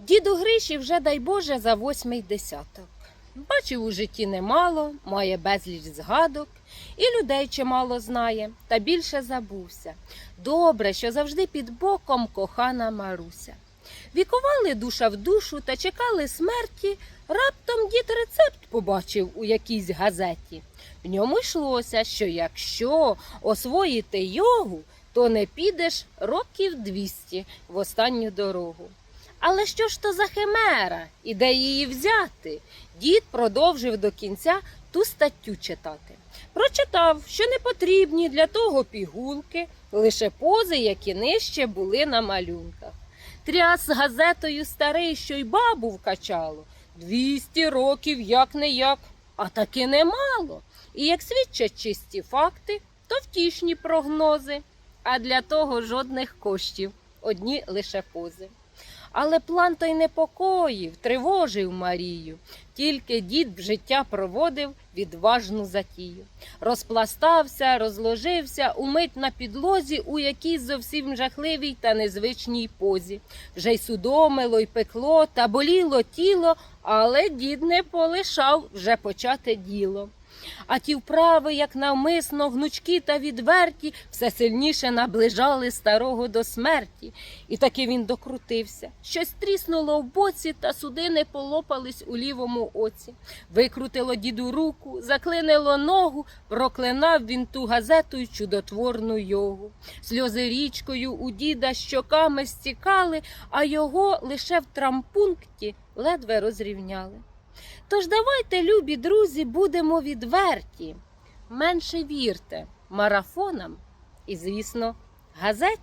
Діду Гриші вже, дай Боже, за восьмий десяток. Бачив у житті немало, має безліч згадок, і людей чимало знає, та більше забувся. Добре, що завжди під боком кохана Маруся. Вікували душа в душу та чекали смерті. Раптом дід рецепт побачив у якійсь газеті. В ньому йшлося, що якщо освоїти йогу, то не підеш років двісті в останню дорогу. Але що ж то за химера і де її взяти? Дід продовжив до кінця ту статтю читати. Прочитав, що не потрібні для того пігулки, лише пози, які нижче були на малюнках. Тряс газетою старий, що й бабу вкачало. Двісті років як не як, а таки немало. І як свідчать чисті факти, то втішні прогнози. А для того жодних коштів, одні лише пози. Але план той непокоїв, тривожив Марію. Тільки дід в життя проводив відважну затію. Розпластався, розложився, умить на підлозі у якійсь зовсім жахливій та незвичній позі. Вже й судомило, й пекло, та боліло тіло, але дід не полишав вже почати діло. А ті вправи, як навмисно, гнучкі та відверті, все сильніше наближали старого до смерті. І таки він докрутився. Щось тріснуло в боці, та судини полопались у лівому оці. Викрутило діду руку, заклинило ногу, проклинав він ту газету й чудотворну йогу. Сльози річкою у діда щоками стікали, а його лише в трампункті ледве розрівняли. Тож давайте, любі друзі, будемо відверті. Менше вірте марафонам і, звісно, газеті.